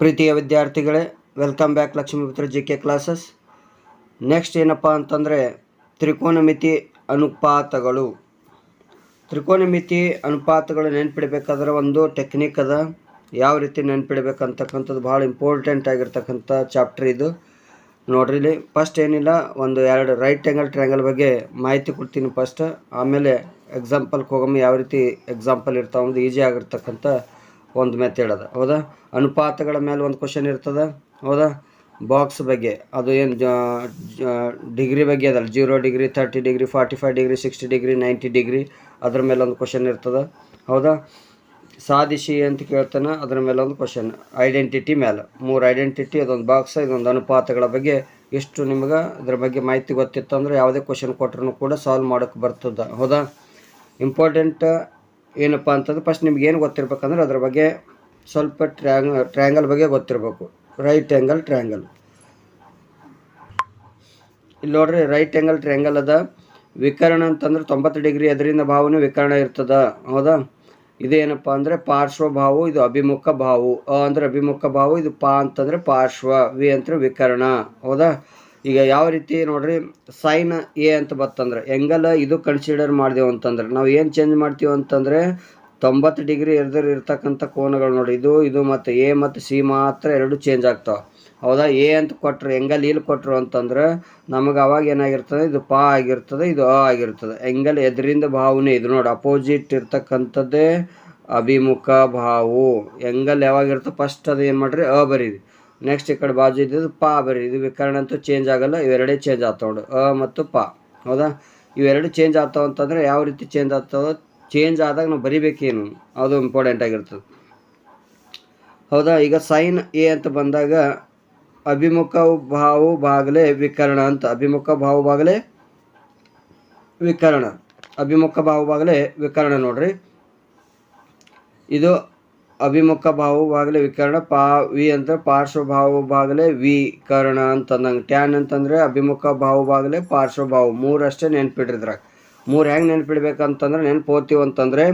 ಪ್ರೀತಿಯ ವಿದ್ಯಾರ್ಥಿಗಳೇ welcome back Lakshmiputra G K classes next ಏನಪ್ಪ ಅಂತಂದರೆ, ತ್ರಿಕೋನಮಿತಿ ಅನುಪಾತಗಳು. ತ್ರಿಕೋನಮಿತಿ ಅನುಪಾತಗಳು ನೆನ್ಪಿಡಬೇಕಾದ್ರೆ ಒಂದು ಟೆಕ್ನಿಕ್ ಅದ. ಯಾವ ರೀತಿ ನೆನ್ಪಿಡಬೇಕಂತಕ್ಕಂಥದ್ದು ಭಾಳ ಇಂಪಾರ್ಟೆಂಟ್ ಆಗಿರ್ತಕ್ಕಂಥ ಚಾಪ್ಟರ್ ಇದು. ನೋಡ್ರಿ ಇಲ್ಲಿ ಫಸ್ಟ್ ಏನಿಲ್ಲ, ಒಂದು ಎರಡು ರೈಟ್ ಆ್ಯಂಗಲ್ ಟ್ರ್ಯಾಂಗಲ್ ಬಗ್ಗೆ ಮಾಹಿತಿ ಕೊಡ್ತೀನಿ ಫಸ್ಟ್ ಆಮೇಲೆ ಎಕ್ಸಾಂಪಲ್ಗೆ ಹೋಗಮ್ಮ ಯಾವ ರೀತಿ ಎಕ್ಸಾಂಪಲ್ ಇರ್ತಾವೆ ಒಂದು ಈಸಿ ಆಗಿರ್ತಕ್ಕಂಥ ಒಂದು ಮೆಥಡ್ ಅದ. ಹೌದಾ? ಅನುಪಾತಗಳ ಮೇಲೆ ಒಂದು ಕ್ವಶನ್ ಇರ್ತದೆ. ಹೌದಾ? ಬಾಕ್ಸ್ ಬಗ್ಗೆ. ಅದು ಏನು ಡಿಗ್ರಿ ಬಗ್ಗೆ ಅದಲ್ಲ. Zero degree thirty degree forty five degree sixty degree ninety degree ಅದ್ರ ಮೇಲೆ ಒಂದು ಕ್ವಶನ್ ಇರ್ತದೆ. ಹೌದಾ? ಸಾಧಿಸಿ ಅಂತ ಕೇಳ್ತಾನೆ, ಅದ್ರ ಮೇಲೆ ಒಂದು ಕ್ವಶನ್ ಐಡೆಂಟಿಟಿ ಮೇಲೆ. ಮೂರು ಐಡೆಂಟಿಟಿ ಅದೊಂದು ಬಾಕ್ಸ್ ಇದೊಂದು ಅನುಪಾತಗಳ ಬಗ್ಗೆ. ಎಷ್ಟು ನಿಮ್ಗೆ ಅದ್ರ ಬಗ್ಗೆ ಮಾಹಿತಿ ಗೊತ್ತಿತ್ತು ಅಂದ್ರೆ ಯಾವುದೇ ಕ್ವಶನ್ ಕೊಟ್ಟರು ಕೂಡ ಸಾಲ್ವ್ ಮಾಡೋಕ್ಕೆ ಬರ್ತದ. ಹೌದಾ? ಇಂಪಾರ್ಟೆಂಟ್ ಏನಪ್ಪ ಅಂತಂದ್ರೆ ಫಸ್ಟ್ ನಿಮ್ಗೆ ಏನು ಗೊತ್ತಿರ್ಬೇಕಂದ್ರೆ ಅದ್ರ ಬಗ್ಗೆ ಸ್ವಲ್ಪ ಟ್ರ್ಯಾಂಗ್ ಟ್ರ್ಯಾಂಗಲ್ ಬಗ್ಗೆ ಗೊತ್ತಿರಬೇಕು. ರೈಟ್ ಆ್ಯಂಗಲ್ ಟ್ರ್ಯಾಂಗಲ್ ಇಲ್ಲಿ ನೋಡ್ರಿ ರೈಟ್ ಆ್ಯಂಗಲ್ ಟ್ರ್ಯಾಂಗಲ್ ಅದ. ವಿಕರಣ ಅಂತಂದ್ರೆ ತೊಂಬತ್ತು ಡಿಗ್ರಿ ಅದರಿಂದ ಭಾವನೆ ವಿಕರಣ ಇರ್ತದ. ಹೌದಾ? ಇದೇನಪ್ಪ ಅಂದರೆ ಪಾರ್ಶ್ವ ಭಾವು, ಇದು ಅಭಿಮುಖ ಭಾವು. ಅ ಅಂದ್ರೆ ಅಭಿಮುಖ ಭಾವು, ಇದು ಪಾ ಅಂತಂದ್ರೆ ಪಾರ್ಶ್ವ. ವಿ ಅಂದ್ರೆ ವಿಕರಣ. ಹೌದಾ? ಈಗ ಯಾವ ರೀತಿ ನೋಡ್ರಿ ಸೈನ್ ಎ ಅಂತ ಬತ್ತಂದ್ರೆ ಎಂಗಲ್ ಇದು ಕನ್ಸಿಡರ್ ಮಾಡಿದೆವು ಅಂತಂದ್ರೆ, ನಾವು ಏನು ಚೇಂಜ್ ಮಾಡ್ತೀವಿ ಅಂತಂದ್ರೆ, ತೊಂಬತ್ತು ಡಿಗ್ರಿ ಎದುರು ಇರ್ತಕ್ಕಂಥ ಕೋನಗಳು ನೋಡಿ ಇದು ಇದು ಮತ್ತು ಎ ಮತ್ತು ಸಿ ಮಾತ್ರ ಎರಡು ಚೇಂಜ್ ಆಗ್ತಾವೆ. ಹೌದಾ? ಎ ಅಂತ ಕೊಟ್ಟರು ಎಂಗಲ್ ಇಲ್ಲಿ ಕೊಟ್ಟರು ಅಂತಂದ್ರೆ, ನಮಗೆ ಅವಾಗ ಏನಾಗಿರ್ತದೆ, ಇದು ಪಾ ಆಗಿರ್ತದೆ, ಇದು ಅ ಆಗಿರ್ತದೆ. ಎಂಗಲ್ ಎದರಿಂದ ಭಾವನೆ ಇದು ನೋಡಿ ಅಪೋಸಿಟ್ ಇರ್ತಕ್ಕಂಥದ್ದೇ ಅಭಿಮುಖ ಭಾವು. ಎಂಗಲ್ ಯಾವಾಗ ಇರ್ತದೆ ಫಸ್ಟ್ ಅದು ಏನು ಮಾಡ್ರಿ, ಅ ಬರೀರಿ. ನೆಕ್ಸ್ಟ್ ಈ ಕಡೆ ಬಾಜು ಇದ್ದಿದ್ದು ಪಾ ಬರೀ. ಇದು ವಿಕರಣ ಅಂತೂ ಚೇಂಜ್ ಆಗಲ್ಲ, ಇವೆರಡೇ ಚೇಂಜ್ ಆಗ್ತಾವ ನೋಡಿ ಅ ಮತ್ತು ಪಾ. ಹೌದಾ? ಇವೆರಡು ಚೇಂಜ್ ಆಗ್ತಾವ ಅಂತಂದರೆ ಯಾವ ರೀತಿ ಚೇಂಜ್ ಆಗ್ತಾವೋ ಚೇಂಜ್ ಆದಾಗ ನಾವು ಬರಿಬೇಕೇನು? ಅದು ಇಂಪಾರ್ಟೆಂಟ್ ಆಗಿರ್ತದೆ. ಹೌದಾ? ಈಗ ಸೈನ್ ಎ ಅಂತ ಬಂದಾಗ ಅಭಿಮುಖ ಭಾವು ಬಾಗಲೇ ವಿಕರಣ ಅಂತ. ಅಭಿಮುಖ ಭಾವು ಬಾಗಲೇ ವಿಕರಣ. ಅಭಿಮುಖ ಭಾವು ಬಾಗಲೇ ವಿಕರಣ ನೋಡ್ರಿ. ಇದು ಅಭಿಮುಖ ಭಾವು ಬಾಗಲೇ ವಿಕರಣ, ಪಾ, ವಿ ಅಂತ ಪಾರ್ಶ್ವಭಾವ ಬಾಗಲೇ ವಿಕರಣ ಅಂತಂದಂಗೆ. ಟ್ಯಾನ್ ಅಂತಂದ್ರೆ ಅಭಿಮುಖ ಭಾವು ಬಾಗಲೇ ಪಾರ್ಶ್ವಭಾವ ಮೂರಷ್ಟೇ ನೆನ್ಪಿಡ್ರಿದ್ರಾಗ ಮೂರು ಹೆಂಗೆ ನೆನ್ಪಿಡ್ಬೇಕಂತಂದ್ರೆ ನೆನ್ಪೋತೀವಿ ಅಂತಂದ್ರೆ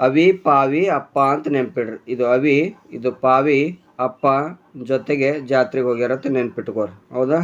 ಅವಿ ಪಾವಿ ಅಪ್ಪ ಅಂತ ನೆನ್ಪಿಡ್ರಿ. ಇದು ಅವಿ, ಇದು ಪಾವಿ ಅಪ್ಪ ಜೊತೆಗೆ ಜಾತ್ರೆಗೆ ಹೋಗ್ಯಾರತ್ತ ನೆನ್ಪಿಟ್ಕೋರಿ. ಹೌದಾ?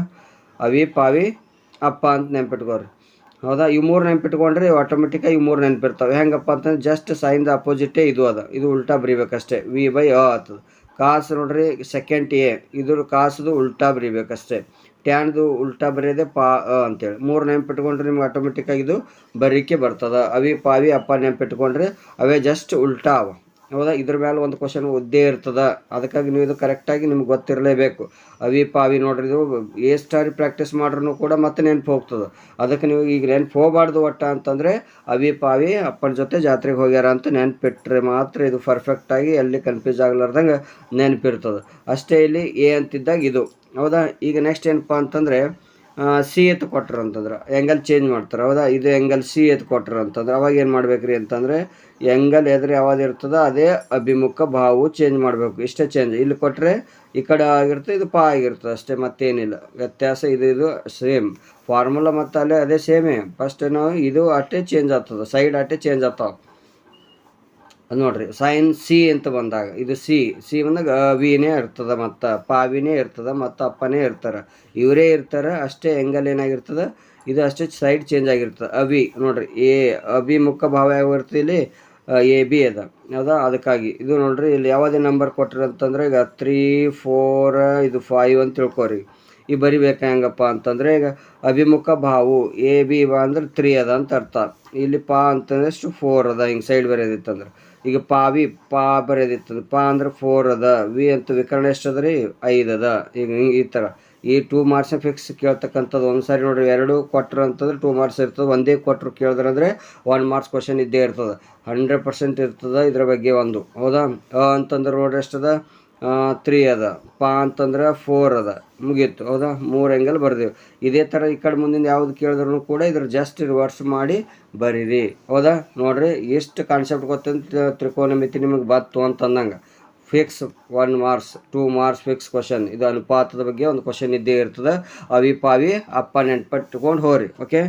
ಅವಿ ಪಾವಿ ಅಪ್ಪ ಅಂತ ನೆನ್ಪಿಟ್ಕೋರಿ. ಹೌದಾ? ಇವು ಮೂರು ನೆನ್ಪಿಟ್ಕೊಂಡ್ರೆ ಆಟೋಮೆಟಿಕಾಗಿ ಇವು ಮೂರು ನೆನಪಿರ್ತಾವೆ. ಹೆಂಗಪ್ಪ ಅಂತಂದ್ರೆ ಜಸ್ಟ್ ಸೈನ್ದ ಅಪೋಸಿಟೇ ಇದು ಅದ. ಇದು ಉಲ್ಟಾ ಬರೀಬೇಕಷ್ಟೇ. ವಿ ಬೈ ಅ ಆಗ್ತದೆ ಕಾಸು ನೋಡ್ರಿ ಸೆಕೆಂಡ್ ಎ ಇದ್ರ ಕಾಸದು ಉಲ್ಟಾ ಬರೀಬೇಕಷ್ಟೇ. ಟ್ಯಾನ್ದು ಉಲ್ಟಾ ಬರೆಯೋದೆ ಪಾ ಅಂತೇಳಿ. ಮೂರು ನೆನಪಿಟ್ಕೊಂಡ್ರೆ ನಿಮ್ಗೆ ಆಟೋಮೆಟಿಕ್ಕಾಗಿ ಇದು ಬರೀಕೆ ಬರ್ತದ. ಅವಿ, ಪಾವಿ, ಅಪ್ಪ ನೆನಪಿಟ್ಕೊಂಡ್ರೆ ಅವೇ ಜಸ್ಟ್ ಉಲ್ಟಾ ಅವ. ಹೌದಾ? ಇದ್ರ ಮೇಲೆ ಒಂದು ಕ್ವಶನ್ ಒದ್ದೇ ಇರ್ತದೆ. ಅದಕ್ಕಾಗಿ ನೀವು ಇದು ಕರೆಕ್ಟಾಗಿ ನಿಮ್ಗೆ ಗೊತ್ತಿರಲೇಬೇಕು. ಅವಿ, ಪಾವಿ ನೋಡ್ರಿ, ಇದು ಎಷ್ಟಾರಿ ಪ್ರಾಕ್ಟೀಸ್ ಮಾಡ್ರೂ ಕೂಡ ಮತ್ತೆ ನೆನಪು ಹೋಗ್ತದೆ. ಅದಕ್ಕೆ ನೀವು ಈಗ ನೆನಪು ಹೋಗಬಾರ್ದು ಒಟ್ಟ ಅಂತಂದರೆ, ಅವಿ, ಪಾವಿ, ಅಪ್ಪನ ಜೊತೆ ಜಾತ್ರೆಗೆ ಹೋಗ್ಯಾರ ಅಂತ ನೆನ್ಪಿಟ್ರೆ ಮಾತ್ರ ಇದು ಪರ್ಫೆಕ್ಟಾಗಿ ಎಲ್ಲಿ ಕನ್ಫ್ಯೂಸ್ ಆಗ್ಲಾರ್ದಂಗೆ ನೆನಪಿರ್ತದೆ. ಅಷ್ಟೇ ಇಲ್ಲಿ ಎ ಅಂತಿದ್ದಾಗ ಇದು. ಹೌದಾ? ಈಗ ನೆಕ್ಸ್ಟ್ ಏನಪ್ಪ ಅಂತಂದರೆ ಸಿ ಎತ್ ಕೊಟ್ರು ಅಂತಂದ್ರೆ. ಎಂಗಲ್ ಚೇಂಜ್ ಮಾಡ್ತಾರೆ. ಹೌದಾ? ಇದು ಎಂಗಲ್ ಸಿ ಎತ್ ಕೊಟ್ರು ಅಂತಂದ್ರೆ. ಅವಾಗ ಏನು ಮಾಡ್ಬೇಕ್ರಿ ಅಂತಂದರೆ ಎಂಗಲ್ ಎದುರು ಯಾವ್ದು ಇರ್ತದೋ ಅದೇ ಅಭಿಮುಖ ಭಾವು ಚೇಂಜ್ ಮಾಡಬೇಕು. ಇಷ್ಟೇ ಚೇಂಜ್ ಇಲ್ಲಿ ಕೊಟ್ಟರೆ ಈ ಕಡೆ ಆಗಿರ್ತದೆ ಇದು ಪಾ ಆಗಿರ್ತದೆ ಅಷ್ಟೇ, ಮತ್ತೇನಿಲ್ಲ. ವ್ಯತ್ಯಾಸ ಇದು ಇದು ಸೇಮ್ ಫಾರ್ಮುಲಾ ಮತ್ತು ಅಲ್ಲೇ ಅದೇ ಸೇಮೇ ಫಸ್ಟ್ ನಾವು ಇದು ಅಷ್ಟೇ ಚೇಂಜ್ ಆಗ್ತದೆ. ಸೈಡ್ ಅಷ್ಟೇ ಚೇಂಜ್ ಆಗ್ತಾವೆ. ಅದು ನೋಡ್ರಿ ಸೈನ್ ಸಿ ಅಂತ ಬಂದಾಗ, ಇದು ಸಿ ಸಿ ಬಂದಾಗ ಅವಿನೇ ಇರ್ತದೆ ಮತ್ತು, ಪಾವಿನೇ ಇರ್ತದೆ ಮತ್ತು, ಅಪ್ಪನೇ ಇರ್ತಾರೆ. ಇವರೇ ಇರ್ತಾರೆ, ಅಷ್ಟೇ ಎಂಗಲ್ ಏನಾಗಿರ್ತದೆ, ಇದು ಅಷ್ಟೇ ಸೈಡ್ ಚೇಂಜ್ ಆಗಿರ್ತದೆ. ಅವಿ ನೋಡ್ರಿ ಎ ಅಭಿಮುಖ ಭಾವ ಯಾವ ಇಲ್ಲಿ? ಎ ಬಿ ಅದ. ಅದ, ಅದಕ್ಕಾಗಿ. ಇದು ನೋಡ್ರಿ, ಇಲ್ಲಿ ಯಾವುದೇ ನಂಬರ್ ಕೊಟ್ರಿ ಅಂತಂದ್ರೆ, ಈಗ ತ್ರೀ ಫೋರ್ ಇದು ಫೈವ್ ಅಂತ ತಿಳ್ಕೊರಿ. ಈ ಬರಿಬೇಕು ಹೆಂಗಪ್ಪ ಅಂತಂದ್ರೆ, ಈಗ ಅಭಿಮುಖ ಭಾವು ಎ ಬಿ ಬಾ ಅಂದ್ರೆ ತ್ರೀ ಅದ ಅಂತ ಅರ್ಥ. ಇಲ್ಲಿ ಪಾ ಅಂತಂದ್ರೆ ಅಷ್ಟು ಫೋರ್ ಅದ, ಹಿಂಗೆ ಸೈಡ್ ಬರೆಯೋದಿತ್ತಂದ್ರೆ ಈಗ ಪಾ ವಿ, ಪಾ ಬರೆದಿತ್ತದ ಪಾ ಅಂದ್ರೆ ಫೋರ್ ಅದ. ವಿ ಅಂತ ವಿಕರಣ ಎಷ್ಟು ಅದ ರೀ ಐದು ಅದ. ಈಗ ಈ ಥರ ಈ ಟೂ ಮಾರ್ಕ್ಸ್ ಫಿಕ್ಸ್ ಕೇಳ್ತಕ್ಕಂಥದ್ದು ಒಂದು ಸಾರಿ ನೋಡ್ರಿ. ಎರಡು ಕೊಟ್ರು ಅಂತಂದ್ರೆ ಟೂ ಮಾರ್ಕ್ಸ್ ಇರ್ತದೆ. ಒಂದೇ ಕೊಟ್ಟರು ಅಂದರೆ ಒನ್ ಮಾರ್ಕ್ಸ್ ಕ್ವಶನ್ ಇದ್ದೇ ಇರ್ತದೆ. ಹಂಡ್ರೆಡ್ ಪರ್ಸೆಂಟ್ ಇರ್ತದೆ ಇದ್ರ ಬಗ್ಗೆ ಒಂದು. ಹೌದಾ? ಅಂತಂದ್ರೆ ನೋಡ್ರಿ ಎಷ್ಟದ? ತ್ರೀ ಅದ. ಪಾ ಅಂತಂದ್ರೆ ಫೋರ್ ಅದ. ಮುಗೀತು. ಹೌದಾ? ಮೂರು ಎಂಗಲ್ ಬರ್ದೇವು. ಇದೇ ಥರ ಈ ಕಡೆ ಮುಂದಿನ ಯಾವ್ದು ಕೇಳಿದ್ರು ಕೂಡ ಇದ್ರ ಜಸ್ಟ್ ರಿವರ್ಸ್ ಮಾಡಿ ಬರೀರಿ. ಹೌದಾ? ನೋಡ್ರಿ, ಎಷ್ಟು ಕಾನ್ಸೆಪ್ಟ್ ಗೊತ್ತಂತ ತ್ರಿಕೋನಮಿತಿ ನಿಮಗೆ ಬತ್ತು ಅಂತಂದಂಗೆ. Fix one marks two marks fix question ಇದು ಅನುಪಾತದ ಬಗ್ಗೆ ಒಂದು ಕ್ವಶನ್ ಇದ್ದೇ ಇರ್ತದೆ. ಅವಿ ಪಾವಿ, ಅಪ್ಪ ನೆನ್ಪಟ್ಕೊಂಡು ಹೋರಿ. ಓಕೆ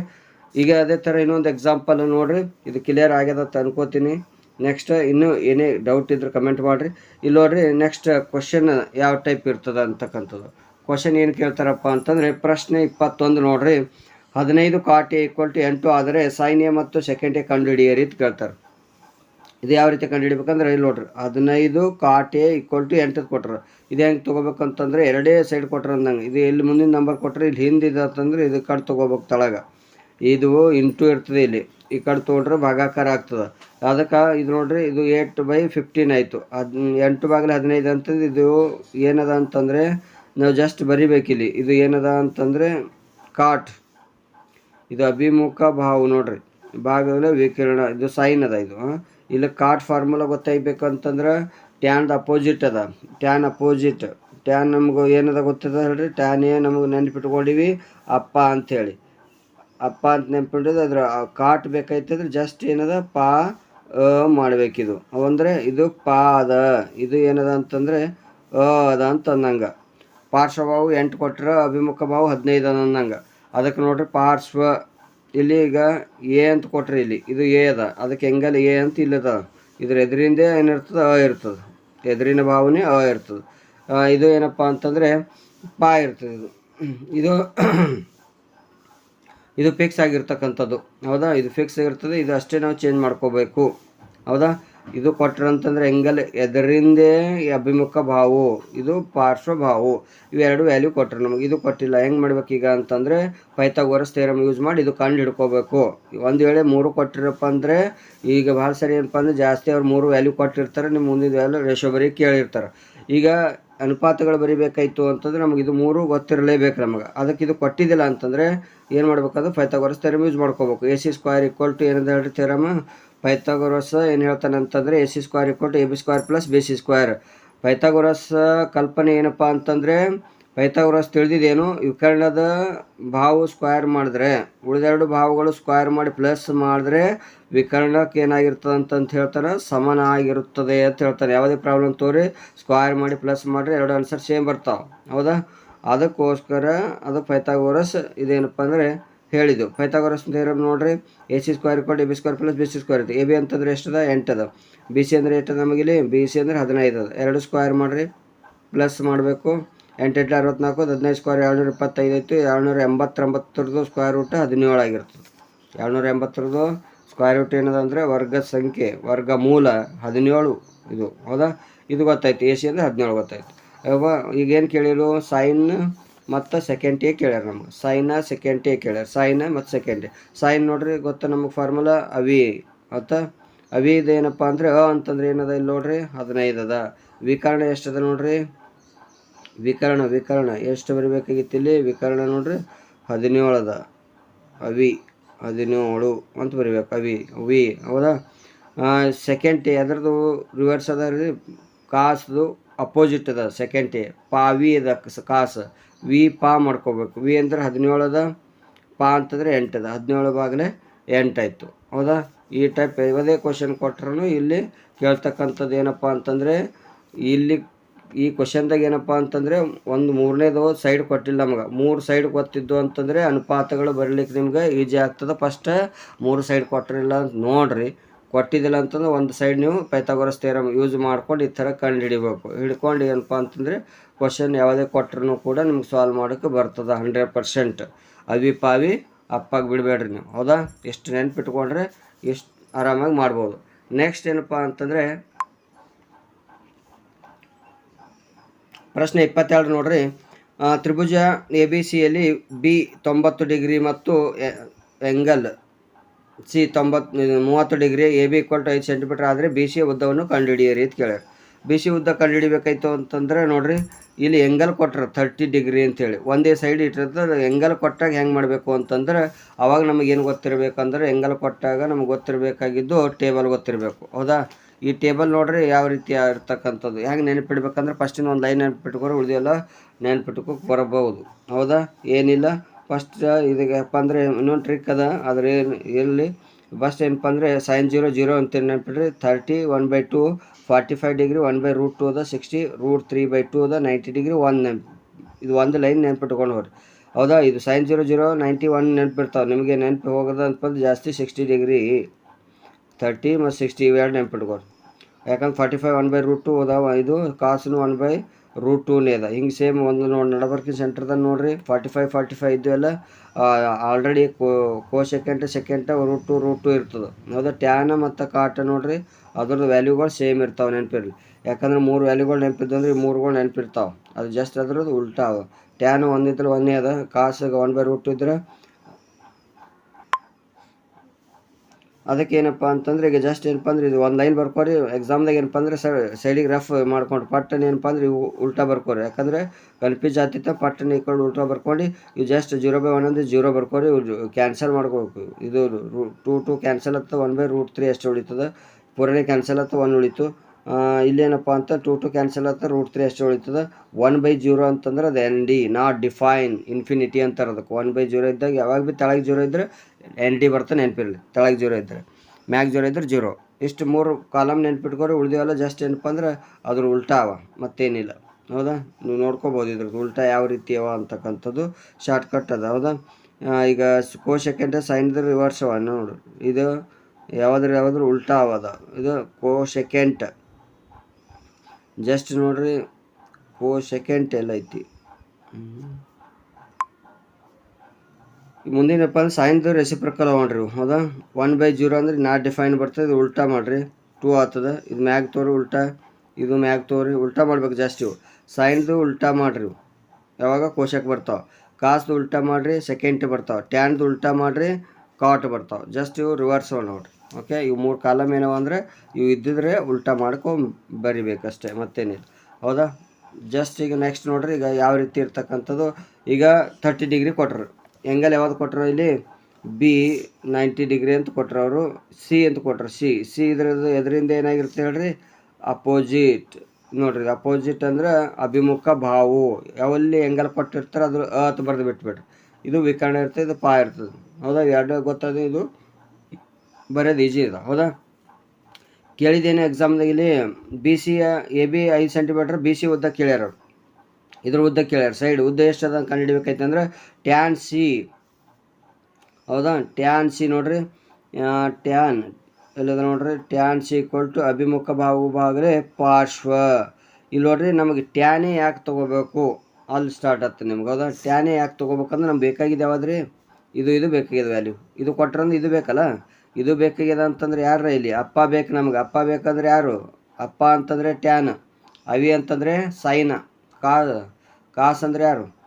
ಈಗ ಅದೇ ಥರ ಇನ್ನೊಂದು ಎಕ್ಸಾಂಪಲ್ ನೋಡ್ರಿ. ಇದು ಕ್ಲಿಯರ್ ಆಗ್ಯದ ಅನ್ಕೋತೀನಿ. ನೆಕ್ಸ್ಟ್ ಇನ್ನೂ ಏನೇ ಡೌಟ್ ಇದ್ರೆ ಕಮೆಂಟ್ ಮಾಡಿರಿ. ಇಲ್ಲಿ ನೋಡ್ರಿ ನೆಕ್ಸ್ಟ್ ಕ್ವಶನ್ ಯಾವ ಟೈಪ್ ಇರ್ತದೆ ಅಂತಕ್ಕಂಥದ್ದು. ಕ್ವಶನ್ ಏನು ಕೇಳ್ತಾರಪ್ಪ ಅಂತಂದರೆ, ಪ್ರಶ್ನೆ ಇಪ್ಪತ್ತೊಂದು ನೋಡ್ರಿ. ಹದಿನೈದು ಕಾಟ್ ಈಕ್ವಲ್ ಟು ಎಂಟು ಆದರೆ ಸೈನ್ ಎ ಮತ್ತು ಸೆಕೆಂಡ್ ಎ ಕಂಡುಹಿಡಿಯಿರಿ ಅಂತ ಕೇಳ್ತಾರೆ. ಇದು ಯಾವ ರೀತಿ ಕಂಡುಹಿಡಿಬೇಕಂದ್ರೆ ಇಲ್ಲಿ ನೋಡ್ರಿ, ಹದಿನೈದು ಕಾಟೆ ಈಕ್ವಲ್ ಟು ಎಂಟು ಕೊಟ್ರು. ಇದು ಹೆಂಗೆ ತೊಗೋಬೇಕಂತಂದ್ರೆ, ಎರಡೇ ಸೈಡ್ ಕೊಟ್ರು ಅಂದಂಗೆ. ಇದು ಎಲ್ಲಿ ಮುಂದಿನ ನಂಬರ್ ಕೊಟ್ಟರೆ ಇಲ್ಲಿ ಹಿಂದಿದೆ ಅಂತಂದ್ರೆ, ಇದು ಕಟ್ ತೊಗೋಬೇಕು ತಳಗ. ಇದು ಇಂಟು ಇರ್ತದೆ ಇಲ್ಲಿ. ಈ ಕಡೆ ತೊಗೊಂಡ್ರೆ ಭಾಗಾಕಾರ ಆಗ್ತದೆ. ಅದಕ್ಕೆ ಇದು ನೋಡ್ರಿ, ಇದು ಏಟ್ ಬೈ ಫಿಫ್ಟೀನ್ ಆಯಿತು. ಅದ್ ಎಂಟು ಬಾಗಿಲು ಹದಿನೈದು ಅಂತಂದು ಇದು ಏನದ ಅಂತಂದರೆ, ನಾವು ಜಸ್ಟ್ ಬರಿಬೇಕಿಲ್ಲಿ ಇದು ಏನದ ಅಂತಂದರೆ, ಕಾಟ್. ಇದು ಅಭಿಮುಖ ಭಾವು ನೋಡ್ರಿ. ಭಾಗದ ವಿಕಿರಣ, ಇದು ಸೈನ್ ಅದ ಇದು. ಇಲ್ಲಿ ಕಾಟ್ ಫಾರ್ಮುಲಾ ಗೊತ್ತಾಗಬೇಕು ಅಂತಂದ್ರೆ ಟ್ಯಾನ್ದ ಅಪೋಸಿಟ್ ಅದ. ಟ್ಯಾನ್ ಅಪೋಸಿಟ್ ಟ್ಯಾನ್ ನಮ್ಗೆ ಏನದ ಗೊತ್ತದ ಹೇಳ್ರಿ? ಟ್ಯಾನ್ ನಮಗೆ ನೆನ್ಪಿಟ್ಕೊಂಡಿವಿ, ಅಪ್ಪ ಅಂಥೇಳಿ ಅಪ್ಪ ಅಂತ ನೆನ್ಪಿಡೋದು ಅದ್ರ ಕಾಟ್ ಬೇಕಾಯ್ತಂದ್ರೆ ಜಸ್ಟ್ ಏನದ? ಪಾ ಮಾಡ್ಬೇಕಿದು. ಅವಂದ್ರೆ ಇದು ಪಾ ಅದ. ಇದು ಏನದ ಅಂತಂದರೆ, ಅ ಅದ ಅಂತ ಅಂದಂಗ ಪಾರ್ಶ್ವಭಾವು ಎಂಟು ಕೊಟ್ರ ಅಭಿಮುಖ ಭಾವ ಹದಿನೈದು ಅಂದಂಗ ಅದಕ್ಕೆ ನೋಡ್ರಿ ಪಾರ್ಶ್ವ, ಇಲ್ಲಿ ಈಗ ಎ ಅಂತ ಕೊಟ್ರಿ ಇಲ್ಲಿ. ಇದು ಎ ಅದ. ಅದಕ್ಕೆ ಹೆಂಗಲ್ಲ ಎ ಅಂತ ಇಲ್ಲದ ಇದ್ರ ಎದುರಿಂದೇ ಏನಿರ್ತದೆ ಅ ಇರ್ತದೆ. ಎದುರಿನ ಭಾವನೆ ಅ ಇರ್ತದೆ. ಇದು ಏನಪ್ಪ ಅಂತಂದರೆ, ಪಾ ಇರ್ತದೆ ಇದು. ಇದು ಇದು ಫಿಕ್ಸ್ ಆಗಿರ್ತಕ್ಕಂಥದ್ದು. ಹೌದಾ? ಇದು ಫಿಕ್ಸ್ ಆಗಿರ್ತದೆ. ಇದು ಅಷ್ಟೇ ನಾವು ಚೇಂಜ್ ಮಾಡ್ಕೋಬೇಕು. ಹೌದಾ? ಇದು ಕೊಟ್ಟಿರಂತಂದ್ರೆ ಎಂಗಲ್ ಎದರಿಂದೇ ಅಭಿಮುಖ ಭಾವು. ಇದು ಪಾರ್ಶ್ವ ಭಾವು. ಇವೆರಡು ವ್ಯಾಲ್ಯೂ ಕೊಟ್ಟರು ನಮಗೆ. ಇದು ಕೊಟ್ಟಿಲ್ಲ. ಹೆಂಗೆ ಈಗ ಅಂತಂದರೆ ಪೈಥಾಗೋರಸ್ ಥಿಯರಮ್ ಯೂಸ್ ಮಾಡಿ ಇದು ಕಂಡು ಹಿಡ್ಕೋಬೇಕು. ಒಂದು ವೇಳೆ ಮೂರು ಕೊಟ್ಟಿರಪ್ಪ ಅಂದರೆ ಈಗ ಭಾಳ ಸರಿ ಏನಪ್ಪ ಅಂದರೆ ಜಾಸ್ತಿ ಅವ್ರು ಮೂರು ವ್ಯಾಲ್ಯೂ ಕೊಟ್ಟಿರ್ತಾರೆ. ನಿಮ್ಮ ಮುಂದಿನ ವ್ಯಾಲ್ಯೂ ರೇಷೋ ಬರೀ ಕೇಳಿರ್ತಾರೆ. ಈಗ ಅನುಪಾತಗಳು ಬರಿಬೇಕಾಯಿತು ಅಂತಂದ್ರೆ ನಮಗೆ ಇದು ಮೂರು ಗೊತ್ತಿರಲೇಬೇಕು ನಮಗೆ. ಅದಕ್ಕೆ ಇದು ಕೊಟ್ಟಿದ್ದಿಲ್ಲ ಅಂತಂದರೆ ಏನು ಮಾಡ್ಬೇಕಾದ್ರೆ ಪೈಥಾಗೋರಸ್ ತೆರಮ್ ಯೂಸ್ ಮಾಡ್ಕೋಬೇಕು. A C square equal to ಏನಂತ ಹೇಳಿ ಥೆರಮ್ ಪೈಥಾಗೋರಸ್ ಏನು ಹೇಳ್ತಾನೆ ಅಂತಂದರೆ A C square equal to A B square plus B C square. Pythagoras ಕಲ್ಪನೆ ಏನಪ್ಪ ಅಂತಂದರೆ ಪೈಥಾಗೋರಸ್ ತಿಳಿದಿದ್ದೇನು ವಿಕರ್ಣದ ಭಾವು ಸ್ಕ್ವಯರ್ ಮಾಡಿದ್ರೆ, ಉಳಿದೆರಡು ಭಾವಗಳು ಸ್ಕ್ವಯರ್ ಮಾಡಿ ಪ್ಲಸ್ ಮಾಡಿದ್ರೆ ವಿಕರ್ಣಕ್ಕೆ ಏನಾಗಿರ್ತದೆ ಅಂತಂತ ಹೇಳ್ತಾರೆ ಸಮಾನ ಆಗಿರುತ್ತದೆ ಅಂತ ಹೇಳ್ತಾರೆ ಯಾವುದೇ ಪ್ರಾಬ್ಲಮ್ ತೋರಿ ಸ್ಕ್ವಯರ್ ಮಾಡಿ ಪ್ಲಸ್ ಮಾಡಿರಿ ಎರಡು ಆನ್ಸರ್ ಸೇಮ್ ಬರ್ತಾವೆ. ಹೌದಾ? ಅದಕ್ಕೋಸ್ಕರ ಅದು ಪೈಥಾಗೋರಸ್ ಇದೇನಪ್ಪ ಅಂದರೆ ಹೇಳಿದ್ದು. ಪೈಥಾಗೋರಸ್ ಹೇಳಿ ನೋಡ್ರಿ A C square A B square plus B C square ಇತ್ತು ಎ ಬಿ ಅಂತಂದ್ರೆ ಎಷ್ಟದ? ಎಂಟದ. ಬಿ ಸಿ ಅಂದರೆ ಎಷ್ಟು ನಮಗಿಲ್ಲಿ? ಬಿ ಸಿ ಅಂದರೆ ಹದಿನೈದು ಅದ ಎರಡು ಸ್ಕ್ವೇರ್ ಮಾಡಿರಿ ಪ್ಲಸ್ ಮಾಡಬೇಕು. ಎಂಟು ಎಂಟು ಅರವತ್ನಾಲ್ಕು ಹದಿನೈದು ಸ್ಕ್ವೇರ್ ಏಳ್ನೂರ ಇಪ್ಪತ್ತೈದು ಐತು ಏಳ್ನೂರ ಎಂಬತ್ತೊಂಬತ್ತರದ್ದು ಸ್ಕ್ವೇರ್ ರೂಟ್ ಹದಿನೇಳು ಆಗಿರ್ತದೆ ಏಳ್ನೂರ ಎಂಬತ್ತರದ್ದು ಸ್ಕ್ವೇರ್ ರೂಟ್ ಏನದ ಅಂದರೆ ವರ್ಗ ಸಂಖ್ಯೆ, ವರ್ಗ ಮೂಲ ಹದಿನೇಳು ಇದು. ಹೌದಾ? ಇದು ಗೊತ್ತಾಯ್ತು. ಎ ಸಿ ಅಂದರೆ ಹದಿನೇಳು ಗೊತ್ತಾಯ್ತು. ಈಗ ಈಗೇನು ಕೇಳಿರು? ಸೈನ್ ಮತ್ತು ಸೆಕೆಂಡ್ ಟೇ ಕೇಳ್ಯಾರ ನಮ್ಗೆ. ಸೈನ ಸೆಕೆಂಡ್ ಟೇ ಕೇಳ್ಯಾರ. ಸೈನ ಮತ್ತು ಸೆಕೆಂಡ್ ಟೇ ಸೈನ್ ನೋಡ್ರಿ, ಗೊತ್ತ ನಮಗೆ ಫಾರ್ಮುಲಾ ಅವಿ. ಆಯ್ತಾ ಅವಿ ಇದೇನಪ್ಪ ಅಂದರೆ ಅ ಅಂತಂದ್ರೆ ಏನದ ಇಲ್ಲಿ ನೋಡ್ರಿ? ಹದಿನೈದು ಅದ ವಿಕರಣ ಎಷ್ಟದ ನೋಡ್ರಿ? ವಿಕರಣ ವಿಕರಣ. ಎಷ್ಟು ಬರಬೇಕಾಗಿತ್ತು ಇಲ್ಲಿ ವಿಕರಣ ನೋಡ್ರಿ ಹದಿನೇಳು ಅದ ಅವಿ, ಹದಿನೇಳು ಅಂತ ಬರಿಬೇಕು. ಅವಿ, ವಿ, ಹೌದಾ? ಸೆಕೆಂಡ್ ಟಿ ಅದರದ್ದು ರಿವರ್ಸ್ ಅದ ರೀ. ಕಾಸ್ದು ಅಪೋಸಿಟ್ ಅದ ಸೆಕೆಂಡ್ ಟಿ ಪಾ, ವಿ ಅದ ಕಾಸ್. ವಿ, ಪಾ ಮಾಡ್ಕೋಬೇಕು. ವಿ ಅಂದ್ರೆ ಹದಿನೇಳು ಅದ ಪಾ ಅಂತಂದ್ರೆ ಎಂಟದ ಹದಿನೇಳು ಬಾಗಲೇ ಎಂಟಾಯ್ತು ಹೌದಾ? ಈ ಟೈಪ್ ಯಾವುದೇ ಕ್ವಶನ್ ಕೊಟ್ರೂ ಇಲ್ಲಿ ಕೇಳ್ತಕ್ಕಂಥದ್ದು ಏನಪ್ಪ ಅಂತಂದರೆ, ಇಲ್ಲಿ ಈ ಕ್ವಶನ್ದಾಗ ಏನಪ್ಪ ಅಂತಂದರೆ ಒಂದು ಮೂರನೇದು ಸೈಡ್ ಕೊಟ್ಟಿಲ್ಲ ನಮಗೆ. ಮೂರು ಸೈಡ್ ಗೊತ್ತಿದ್ದು ಅಂತಂದರೆ ಅನುಪಾತಗಳು ಬರಲಿಕ್ಕೆ ನಿಮ್ಗೆ ಈಜಿ ಆಗ್ತದೆ. ಫಸ್ಟ್ ಮೂರು ಸೈಡ್ ಕೊಟ್ಟಿರಲಿಲ್ಲ ಅಂತ ನೋಡ್ರಿ. ಕೊಟ್ಟಿದ್ದಿಲ್ಲ ಅಂತಂದ್ರೆ ಒಂದು ಸೈಡ್ ನೀವು ಪೈಥಾಗೋರಸ್ ಥಿಯರಮ್ ಯೂಸ್ ಮಾಡ್ಕೊಂಡು ಈ ಥರ ಕಂಡು ಹಿಡಿಬೇಕು ಹಿಡ್ಕೊಂಡು ಏನಪ್ಪ ಅಂತಂದರೆ ಕ್ವಶನ್ ಯಾವುದೇ ಕೊಟ್ಟರು ಕೂಡ ನಿಮ್ಗೆ ಸಾಲ್ವ್ ಮಾಡೋಕ್ಕೆ ಬರ್ತದೆ ಹಂಡ್ರೆಡ್ ಪರ್ಸೆಂಟ್ ಅವಿ ಪಾವಿ ಅಪ್ಪಾಗಿ ಬಿಡಬೇಡ್ರಿ ನೀವು. ಹೌದಾ? ಎಷ್ಟು ನೆನ್ಪಿಟ್ಕೊಂಡ್ರೆ ಎಷ್ಟು ಆರಾಮಾಗಿ ಮಾಡ್ಬೋದು. ನೆಕ್ಸ್ಟ್ ಏನಪ್ಪ ಅಂತಂದರೆ ಪ್ರಶ್ನೆ ಇಪ್ಪತ್ತೆರಡು ನೋಡ್ರಿ. ತ್ರಿಭುಜ ಎ ಬಿ ಸಿಯಲ್ಲಿ ಬಿ ತೊಂಬತ್ತು ಡಿಗ್ರಿ ಮತ್ತು ಎಂಗಲ್, ಸಿ ತೊಂಬತ್ತು ಮೂವತ್ತು degree, A B equal to ಐದು ಸೆಂಟಿಮೀಟರ್ ಆದರೆ ಬಿ ಸಿ ಉದ್ದವನ್ನು ಕಂಡುಹಿಡಿಯಿರಿ ಅಂತ ಕೇಳ್ಯಾರ. ಬಿ ಸಿ ಉದ್ದ ಕಂಡುಹಿಡಿಬೇಕಾಯ್ತು ಅಂತಂದ್ರೆ ನೋಡಿರಿ, ಇಲ್ಲಿ ಎಂಗಲ್ ಕೊಟ್ಟರೆ ಥರ್ಟಿ ಡಿಗ್ರಿ ಅಂತೇಳಿ ಒಂದೇ ಸೈಡ್ ಇಟ್ಟಿರ್ತದೆ ಎಂಗಲ್ ಕೊಟ್ಟಾಗ ಹೆಂಗೆ ಮಾಡಬೇಕು ಅಂತಂದ್ರೆ, ಅವಾಗ ನಮಗೇನು ಗೊತ್ತಿರಬೇಕಂದ್ರೆ, ಎಂಗಲ್ ಕೊಟ್ಟಾಗ ನಮ್ಗೆ ಗೊತ್ತಿರಬೇಕಾಗಿದ್ದು ಟೇಬಲ್ ಗೊತ್ತಿರಬೇಕು. ಹೌದಾ? ಈ ಟೇಬಲ್ ನೋಡ್ರಿ ಯಾವ ರೀತಿ ಇರ್ತಕ್ಕಂಥದ್ದು. ಹೆಂಗೆ ನೆನಪಿಡ್ಬೇಕಂದ್ರೆ ಫಸ್ಟಿನ ಒಂದು ಲೈನ್ ನೆನಪಿಟ್ಕೊಂಡು ಉಳಿದೆಲ್ಲ ನೆನಪಿಟ್ಕೋಕೆ ಬರಬಹುದು. ಹೌದಾ? ಏನಿಲ್ಲ. ಫಸ್ಟ್ ಇದಕ್ಕಪ್ಪ ಅಂದರೆ ಇನ್ನೊಂದು ಟ್ರಿಕ್ ಅದ. ಆದರೆ ಏನು, ಎಲ್ಲಿ? ಫಸ್ಟ್ ಏನಪ್ಪ ಅಂದರೆ ಸೈನ್ ಜೀರೋ ಜೀರೋ ಅಂತ ನೆನಪಿಡ್ರಿ. Thirty one by two forty five degree one by root two ಅದ sixty root three by two ಅದ ನೈಂಟಿ ಡಿಗ್ರಿ ಒನ್ ಇದು ಒಂದು ಲೈನ್ ನೆನ್ಪಿಟ್ಕೊಂಡು ಹೋಗ್ರಿ. ಹೌದಾ? ಇದು sine zero zero ninety one ನೆನಪಿರ್ತಾವೆ. ನಿಮಗೆ ನೆನಪು ಹೋಗೋದು ಜಾಸ್ತಿ ಸಿಕ್ಸ್ಟಿ ಡಿಗ್ರಿ ತರ್ಟಿ ಮತ್ತು ಸಿಕ್ಸ್ಟಿ ಇವೆರಡು ನೆನ್ಪಿಟ್ಕೊರಿ ಯಾಕಂದ್ರೆ forty five one by root two ಅದಾವ ಇದು ಕಾಸ್ನು ಒನ್ ಬೈ ರೂಟ್ ಟೂನೇ ಅದ ಹಿಂಗೆ ಸೇಮ್ ಒಂದು ನೋಡಿ ನಡಬರ್ಕಿನ ಸೆಂಟ್ರದಾಗ ನೋಡಿರಿ ಫಾರ್ಟಿ ಫೈವ್ ಫಾರ್ಟಿ ಫೈವ್ ಇದ್ದು ಎಲ್ಲ already co second second root two root two ಇರ್ತದೆ. ಹೌದಾ ಟ್ಯಾನ ಮತ್ತು ಕಾಟ ನೋಡಿರಿ, ಅದ್ರದ್ದು ವ್ಯಾಲ್ಯೂಗಳು ಸೇಮ್ ಇರ್ತಾವೆ ನೆನಪಿರಲಿ. ಯಾಕಂದ್ರೆ ಮೂರು ವ್ಯಾಲ್ಯೂಗಳು ನೆನಪಿದ್ದು ಅಂದ್ರೆ ಮೂರುಗಳು ನೆನಪಿರ್ತಾವೆ. ಅದು ಜಸ್ಟ್ ಅದ್ರದ್ದು ಉಲ್ಟಾ ಟ್ಯಾನ್ ಒಂದಿದ್ರೆ ಒಂದೇ ಅದ ಕಾಸಿಗೆ ಒನ್ ಬೈ ರೂಟ್ ಇದ್ರೆ ಅದಕ್ಕೆ ಏನಪ್ಪ ಅಂತಂದ್ರೆ, ಈಗ ಜಸ್ಟ್ ಏನಪ್ಪ ಅಂದ್ರೆ, ಇದು ಒಂದು ಲೈನ್ ಬರ್ಕೋರಿ. ಎಕ್ಸಾಮ್ದಾಗ ಏನಪ್ಪ ಅಂದ್ರೆ ಸೈಡಿಗೆ ರಫ್ ಮಾಡ್ಕೊಂಡು ಪಟ್ಟನ್ ಏನಪ್ಪ ಅಂದ್ರೆ, ಇವು ಉಲ್ಟಾ ಬರ್ಕೋರಿ. ಯಾಕಂದ್ರೆ ಕನ್ಫ್ಯೂಸ್ ಆಗ್ತಿತ್ತ ಪಟ್ಟನ ಇಕ್ಕೊಂಡು ಕಡೆ ಉಲ್ಟಾ ಬರ್ಕೊಂಡು, ಇವು ಜಸ್ಟ್ ಜೀರೋ ಬೈ ಒನ್ ಅಂದ್ರೆ ಜೀರೋ ಬರ್ಕೋರಿ. ಕ್ಯಾನ್ಸಲ್ ಮಾಡ್ಕೋಬೇಕು. ಇದು ಟೂ ಟು ಕ್ಯಾನ್ಸಲ್ ಆಗ್ತದೆ ಒನ್ ಬೈ ರೂಟ್ ತ್ರೀ ಎಷ್ಟು ಉಳಿತದೆ. ಪೂರನೇ ಕ್ಯಾನ್ಸಲ್ ಆಗ್ತದೆ ಒನ್ ಉಳಿತು. ಇಲ್ಲೇನಪ್ಪ ಅಂತ ಟೂ ಟು ಕ್ಯಾನ್ಸಲ್ ಆಗ್ತದೆ ರೂಟ್ ತ್ರೀ ಎಷ್ಟು ಉಳಿತದೆ. ಒನ್ ಬೈ ಜೀರೋ ಅಂತಂದ್ರೆ, ಅದು N D not define infinity ಅಂತಾರೆ ಅದಕ್ಕೆ. ಒನ್ ಬೈ ಜೀರೋ ಇದ್ದಾಗ, ಯಾವಾಗ ಭೀ ತಳಗೆ ಜೀರೋ ಇದ್ದರೆ ಎನ್ ಡಿ ಬರ್ತದೆ ನೆನಪಿಲ್ಲ ತಳಗ ಜೀರೋ ಇದ್ದರೆ ಮ್ಯಾಗ್ ಜೀರೋ ಇದ್ರೆ ಜೀರೋ. ಇಷ್ಟು ಮೂರು ಕಾಲಮ್ ನೆನ್ಪಿಟ್ಕೊರಿ ಉಳಿದಿವಲ್ಲ ಜಸ್ಟ್ ಏನಪ್ಪ ಅಂದ್ರೆ ಅದ್ರ ಉಲ್ಟಾ ಅವ, ಮತ್ತೇನಿಲ್ಲ. ಹೌದಾ? ನೀವು ನೋಡ್ಕೋಬೋದು ಇದ್ರದ್ದು. ಉಲ್ಟಾ ಯಾವ ರೀತಿ ಅವ ಅಂತಕ್ಕಂಥದ್ದು ಶಾರ್ಟ್ಕಟ್ ಅದ, ಹೌದಾ? ಈಗ ಕೋ ಸೆಕೆಂಡ್ ಸೈನ್ದು ರಿವರ್ಸ್ ಅವ, ನೋಡು. ಇದು ಯಾವ್ದ್ರ ಯಾವ್ದ್ರ ಉಲ್ಟಾ ಅವದ. ಇದು ಕೋ ಸೆಕೆಂಟ್ ಜಸ್ಟ್ ನೋಡ್ರಿ ಕೋ ಸೆಕೆಂಟ್ ಎಲ್ಲ ಐತಿ. ಮುಂದಿನಪ್ಪ ಅಂದ್ರೆ ಸೈನ್ದು ರೆಸಿಪ್ರಕಲ್ ಇವು, ಹೌದಾ? ಒನ್ ಬೈ ಜೀರೋ ಅಂದ್ರೆ ನಾಟ್ ಡಿಫೈನ್ ಬರ್ತದೆ ಇದು ಉಲ್ಟಾ ಮಾಡ್ರಿ. ಟೂ ಆಗ್ತದೆ ಇದು ಮ್ಯಾಗ್ ತೋರಿ ಉಲ್ಟಾ ಇದು ಮ್ಯಾಗ್ ತೋರಿ ಉಲ್ಟಾ ಮಾಡ್ಬೇಕು ಜಾಸ್ತಿ ಸೈನ್ದು ಉಲ್ಟಾ ಮಾಡ್ರಿ. ಯಾವಾಗ? ಕೋಶಕ್ಕೆ ಬರ್ತಾವೆ. ಕಾಸ್ದು ಉಲ್ಟಾ ಮಾಡ್ರಿ ಸೆಕೆಂಡ್ ಬರ್ತಾವೆ. ಟ್ಯಾನ್ದು ಉಲ್ಟಾ ಮಾಡ್ರಿ ಕಾಟ್ ಬರ್ತಾವೆ. ಜಸ್ಟ್ ಇವು ರಿವರ್ಸ್ ನೋಡ್ರಿ. ಓಕೆ ಇವು ಮೂರು ಕಾಲಮ್ ಏನವ ಅಂದ್ರೆ ಇವು ಇದ್ದಿದ್ರೆ ಉಲ್ಟಾ ಮಾಡ್ಕೊಂಡು ಬರಿಬೇಕಷ್ಟೇ ಮತ್ತೇನಿಲ್ಲ. ಹೌದಾ? ಜಸ್ಟ್ ಈಗ ನೆಕ್ಸ್ಟ್ ನೋಡ್ರಿ ಈಗ ಯಾವ ರೀತಿ ಇರ್ತಕ್ಕಂಥದ್ದು ಈಗ ತರ್ಟಿ ಡಿಗ್ರಿ ಕೊಟ್ರು. ಎಂಗಲ್ ಯಾವ್ದು ಕೊಟ್ಟರು ಇಲ್ಲಿ? ಬಿ ನೈಂಟಿ ಡಿಗ್ರಿ ಅಂತ ಕೊಟ್ಟರು ಅವರು. ಸಿ ಅಂತ ಕೊಟ್ಟರು ಸಿ ಸಿ ಇದ್ರದ್ದು ಎದರಿಂದ ಏನಾಗಿರುತ್ತೆ ಹೇಳ್ರಿ? ಅಪೋಸಿಟ್ ನೋಡ್ರಿ ಅಪೋಸಿಟ್ ಅಂದ್ರೆ ಅಭಿಮುಖ ಬಾವು ಯಾವಲ್ಲಿ ಎಂಗಲ್ ಕೊಟ್ಟಿರ್ತಾರೆ ಅದ್ರ ಅತ್ ಬರೆದು ಬಿಟ್ಬಿಟ್ರಿ ಇದು ವಿಕರ್ಣ ಇರ್ತದೆ, ಇದು ಪಾ ಇರ್ತದೆ. ಹೌದಾ? ಎರಡು ಗೊತ್ತಾದ ಇದು ಬರೆಯೋದು ಈಜಿ ಇದೆ. ಹೌದಾ? ಕೇಳಿದ್ದೇನೆ ಎಕ್ಸಾಮ್ದಾಗ ಇಲ್ಲಿ. ಬಿ ಸಿ ಎ ಬಿ ಐದು ಸೆಂಟಿಮೀಟ್ರ್ ಬಿ ಸಿ ಉದ್ದ ಕೇಳ್ಯಾರ ಇದ್ರ ಉದ್ದ ಕೇಳ್ಯಾರ ಸೈಡ್ ಉದ್ದ ಎಷ್ಟು ಅದ ಕಂಡುಹಿಡಿಬೇಕೈತೆ ಅಂದ್ರೆ, ಟ್ಯಾನ್ ಸಿ. ಹೌದಾ? ಟ್ಯಾನ್ ಸಿ ನೋಡ್ರಿ. ಟ್ಯಾನ್, ಎಲ್ಲದ ನೋಡ್ರಿ? ಟ್ಯಾನ್ ಸಿ ಈಕ್ವಲ್ ಟು ಅಭಿಮುಖ ಬಾಹು ಭಾಗಲೇ ಪಾರ್ಶ್ವ. ಇಲ್ಲಿ ನೋಡ್ರಿ, ನಮಗೆ ಟ್ಯಾನೇ ಯಾಕೆ ತೊಗೋಬೇಕು? ಅಲ್ಲಿ ಸ್ಟಾರ್ಟ್ ಆಗ್ತದೆ ನಿಮ್ಗೆ, ಹೌದಾ? ಟ್ಯಾನೇ ಯಾಕೆ ತೊಗೋಬೇಕಂದ್ರೆ ನಮ್ಗೆ ಬೇಕಾಗಿದೆ ಯಾವ್ದ್ರಿ? ಇದು ಇದು ಬೇಕಾಗಿದೆ ವ್ಯಾಲ್ಯೂ ಇದು ಕೊಟ್ರಂದ್ರೆ ಇದು ಬೇಕಲ್ಲ? ಇದು ಬೇಕಾಗಿದೆ ಅಂತಂದ್ರೆ ಯಾರು ಇಲ್ಲಿ? ಅಪ್ಪ ಬೇಕು ನಮ್ಗೆ. ಅಪ್ಪ ಬೇಕಂದ್ರೆ ಯಾರು? ಅಪ್ಪ ಅಂತಂದರೆ ಟ್ಯಾನ್. ಅವಿ ಅಂತಂದರೆ ಸೈನ. ಕಾ ಕಾಸ್ ಅಂದ್ರೆ ಯಾರು?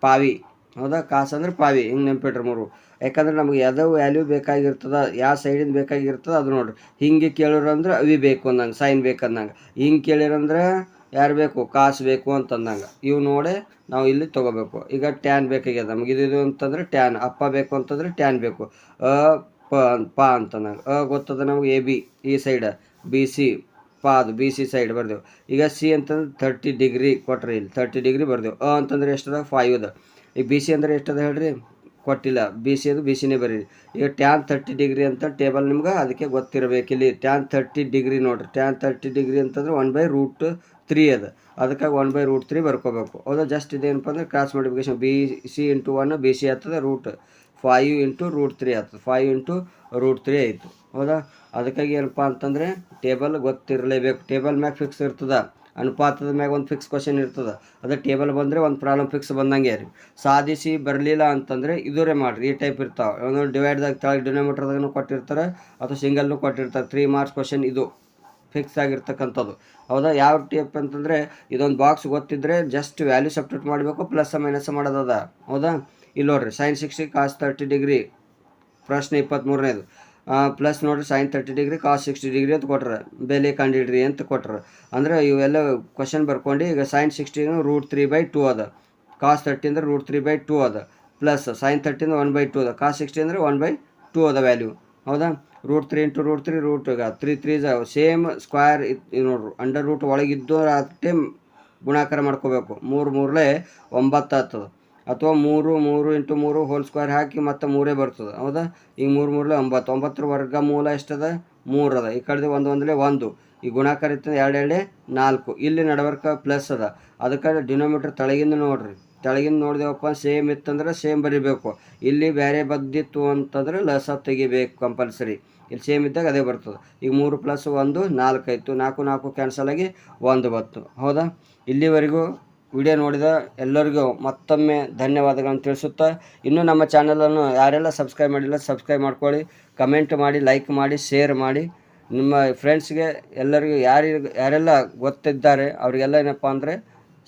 ಪಾವಿ. ಹೌದಾ? ಕಾಸು ಅಂದ್ರೆ ಪಾವಿ. ಹಿಂಗೆ ನೆನ್ಪಿಟ್ರಿ ಮೂರು. ಯಾಕಂದ್ರೆ ನಮ್ಗೆ ಯಾವುದೋ ವ್ಯಾಲ್ಯೂ ಬೇಕಾಗಿರ್ತದ, ಯಾವ ಸೈಡಿಂದ ಬೇಕಾಗಿರ್ತದ ಅದು ನೋಡ್ರಿ. ಹಿಂಗೆ ಕೇಳಿರಂದ್ರೆ ಅವಿ ಬೇಕು ಅಂದಂಗೆ ಸೈನ್ ಬೇಕಂದಂಗೆ. ಹಿಂಗೆ ಕೇಳಿರಂದ್ರೆ ಯಾರು ಬೇಕು? ಕಾಸು ಬೇಕು ಅಂತಂದಂಗೆ. ಇವು ನೋಡಿ ನಾವು ಇಲ್ಲಿ ತೊಗೋಬೇಕು. ಈಗ ಟ್ಯಾನ್ ಬೇಕಾಗ್ಯದ. ನಮ್ಗೆ ಇದು ಇದು ಅಂತಂದ್ರೆ ಟ್ಯಾನ್ ಅಪ್ಪ ಬೇಕು ಅಂತಂದ್ರೆ ಟ್ಯಾನ್ ಬೇಕು. ಅ, ಪ ಪ ಅಂತಂದಂಗೆ. ಅ, ಗೊತ್ತದ ನಮ್ಗೆ ಎ ಬಿ ಈ ಸೈಡ್ ಬಿ ಸಿ ಪಾ ಅದು ಬಿ ಸಿ ಸೈಡ್ ಬರ್ದೇವು ಈಗ ಸಿ ಅಂತಂದ್ರೆ ತರ್ಟಿ ಡಿಗ್ರಿ ಕೊಟ್ರಿ ಇಲ್ಲಿ ತರ್ಟಿ ಡಿಗ್ರಿ ಬರ್ದೇವು ಅ ಅಂತಂದ್ರೆ ಎಷ್ಟದ? ಫೈವ್ ಅದ. ಈಗ ಬಿ ಸಿ ಅಂದ್ರೆ ಎಷ್ಟದ ಹೇಳ್ರಿ? ಕೊಟ್ಟಿಲ್ಲ. ಬಿ ಸಿ ಅದು ಬಿ ಸಿನೇ ಬರೀರಿ. ಈಗ ಟ್ಯಾನ್ ತರ್ಟಿ ಡಿಗ್ರಿ ಅಂತ ಟೇಬಲ್ ನಿಮ್ಗೆ ಅದಕ್ಕೆ ಗೊತ್ತಿರಬೇಕು ಇಲ್ಲಿ. ಟ್ಯಾನ್ ತರ್ಟಿ ಡಿಗ್ರಿ ನೋಡ್ರಿ. ಟ್ಯಾನ್ ತರ್ಟಿ ಡಿಗ್ರಿ ಅಂತಂದ್ರೆ ಒನ್ ಬೈ ರೂಟ್ ತ್ರೀ ಅದ. ಅದಕ್ಕೆ ಒನ್ ಬೈ ರೂಟ್ ತ್ರೀ ಬರ್ಕೋಬೇಕು. ಹೌದಾ? ಜಸ್ಟ್ ಇದೇನಪ್ಪ ಅಂದ್ರೆ cross multiplication B C into one B C ಆಗ್ತದೆ root five into root three ಆಗ್ತದೆ. ಫೈವ್ ಇಂಟು ರೂಟ್ ತ್ರೀ ಆಯಿತು. ಹೌದಾ? ಅದಕ್ಕಾಗಿ ಏನಪ್ಪ ಅಂತಂದರೆ ಟೇಬಲ್ ಗೊತ್ತಿರಲೇಬೇಕು. ಟೇಬಲ್ ಮ್ಯಾಗ ಫಿಕ್ಸ್ ಇರ್ತದೆ. ಅನುಪಾತದ ಮ್ಯಾಗ ಒಂದು ಫಿಕ್ಸ್ ಕ್ವಶನ್ ಇರ್ತದೆ. ಅದೇ ಟೇಬಲ್ ಬಂದರೆ ಒಂದು ಪ್ರಾಬ್ಲಮ್ ಫಿಕ್ಸ್ ಬಂದಂಗೆ ರೀ. ಸಾಧಿಸಿ ಬರಲಿಲ್ಲ ಅಂತಂದರೆ ಇದೂರೇ ಮಾಡಿರಿ. ಈ ಟೈಪ್ ಇರ್ತಾವೆ. ಒಂದು ಡಿವೈಡ್ದಾಗ ಕೆಳಗೆ ಡಿನೋಮೀಟ್ರದಾಗೂ ಕೊಟ್ಟಿರ್ತಾರೆ, ಅಥವಾ ಸಿಂಗಲ್ನು ಕೊಟ್ಟಿರ್ತಾರೆ. ತ್ರೀ ಮಾರ್ಕ್ಸ್ ಕ್ವಶನ್ ಇದು. ಫಿಕ್ಸ್ ಆಗಿರ್ತಕ್ಕಂಥದ್ದು. ಹೌದಾ? ಯಾವ ಟೈಪ್ ಅಂತಂದರೆ ಇದೊಂದು ಬಾಕ್ಸ್ ಗೊತ್ತಿದ್ರೆ ಜಸ್ಟ್ ವ್ಯಾಲ್ಯೂ ಸಪ್ರೇಟ್ ಮಾಡಬೇಕು ಪ್ಲಸ್ ಮೈನಸ್ ಮಾಡೋದದ ಹೌದಾ? ಇಲ್ಲಿ ನೋಡ್ರಿ sine sixty cos thirty degree ಪ್ರಶ್ನೆ ಇಪ್ಪತ್ತ್ಮೂರನೇದು ಪ್ಲಸ್ ನೋಡಿರಿ sine thirty degree cos sixty degree ಅಂತ ಕೊಟ್ರೆ. ಬೆಲೆ ಕಂಡಿಡ್ರಿ ಅಂತ ಕೊಟ್ರೆ. ಅಂದ್ರೆ ಇವೆಲ್ಲ ಕ್ವಶನ್ ಬರ್ಕೊಂಡು, ಈಗ ಸೈನ್ ಸಿಕ್ಸ್ಟಿನು ರೂಟ್ ತ್ರೀ ಬೈ ಟೂ ಅದ. ಕಾಸ್ ತರ್ಟಿ ಅಂದ್ರೆ ರೂಟ್ ತ್ರೀ ಬೈ ಟೂ ಅದ. ಪ್ಲಸ್ ಸೈನ್ ತರ್ಟಿಂದ ಒನ್ ಬೈ ಟೂ ಅದ. ಕಾಸ್ ಸಿಕ್ಸ್ಟಿ ಅಂದರೆ ಒನ್ ಬೈ ಟೂ ಅದ ವ್ಯಾಲ್ಯೂ ಹೌದಾ? Root three into root three root ಈಗ ತ್ರೀ ತ್ರೀ ಸೇಮ್ ಸ್ಕ್ವೇರ್ ಇತ್ತು ನೋಡ್ರಿ. ಅಂಡರ್ ರೂಟ್ ಒಳಗಿದ್ದು ಅಷ್ಟೇ ಗುಣಾಕಾರ ಮಾಡ್ಕೋಬೇಕು. ಮೂರು ಮೂರಲೇ ಒಂಬತ್ತು ಆಗ್ತದೆ ಅಥವಾ ಮೂರು ಮೂರು ಇಂಟು ಮೂರು ಹೋಲ್ ಸ್ಕ್ವೇರ್ ಹಾಕಿ ಮತ್ತೆ ಮೂರೇ ಬರ್ತದೆ. ಹೌದಾ? ಈಗ ಮೂರು ಮೂರಲೆ ಒಂಬತ್ತು. ಒಂಬತ್ತರ ವರ್ಗ ಮೂಲ ಎಷ್ಟದ? ಮೂರು ಅದ ಈ ಕಡೆ ಒಂದು ಒಂದಲೇ ಒಂದು. ಈ ಗುಣಾಕಾರ ಇತ್ತು ಎರಡೇ ನಾಲ್ಕು. ಇಲ್ಲಿ ನಡವರ್ಕ ಪ್ಲಸ್ ಅದ. ಅದಕ್ಕೆ ಡಿನೋಮೀಟ್ರ್ ತೆಳಗಿಂದ ನೋಡ್ರಿ. ತೆಳಗಿಂದ ನೋಡಿದೆವಪ್ಪ ಸೇಮ್ ಇತ್ತಂದ್ರೆ ಸೇಮ್ ಬರಿಬೇಕು. ಇಲ್ಲಿ ಬೇರೆ ಬದ್ದಿತ್ತು ಅಂತಂದ್ರೆ ಲಸ ತೆಗಿಬೇಕು ಕಂಪಲ್ಸರಿ ಇಲ್ಲಿ ಸೇಮ್ ಇದ್ದಾಗ ಅದೇ ಬರ್ತದೆ. ಈಗ ಮೂರು ಪ್ಲಸ್ ಒಂದು, ನಾಲ್ಕು ಆಯಿತು. ನಾಲ್ಕು ನಾಲ್ಕು ಕ್ಯಾನ್ಸಲ್ ಆಗಿ ಒಂದು ಬತ್ತು ಹೌದಾ? ಇಲ್ಲಿವರೆಗೂ ವಿಡಿಯೋ ನೋಡಿದ ಎಲ್ಲರಿಗೂ ಮತ್ತೊಮ್ಮೆ ಧನ್ಯವಾದಗಳನ್ನು ತಿಳಿಸುತ್ತಾ, ಇನ್ನೂ ನಮ್ಮ ಚಾನಲನ್ನು ಯಾರೆಲ್ಲ ಸಬ್ಸ್ಕ್ರೈಬ್ ಮಾಡಿಲ್ಲ, ಸಬ್ಸ್ಕ್ರೈಬ್ ಮಾಡ್ಕೊಳ್ಳಿ, ಕಮೆಂಟ್ ಮಾಡಿ, ಲೈಕ್ ಮಾಡಿ, ಶೇರ್ ಮಾಡಿ. ನಿಮ್ಮ ಫ್ರೆಂಡ್ಸ್ಗೆ ಎಲ್ಲರಿಗೂ ಯಾರಿಗೆ, ಯಾರೆಲ್ಲ ಗೊತ್ತಿದ್ದಾರೆ, ಅವರಿಗೆಲ್ಲ ಏನಪ್ಪ ಅಂದರೆ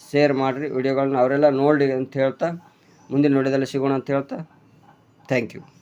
ಶೇರ್ ಮಾಡಿರಿ, ವಿಡಿಯೋಗಳನ್ನ ಅವರೆಲ್ಲ ನೋಡಿ ಅಂತ ಹೇಳ್ತಾ, ಮುಂದಿನ ವಿಡಿಯೋದಲ್ಲಿ ಸಿಗೋಣ ಅಂತ ಹೇಳ್ತಾ ಥ್ಯಾಂಕ್ ಯು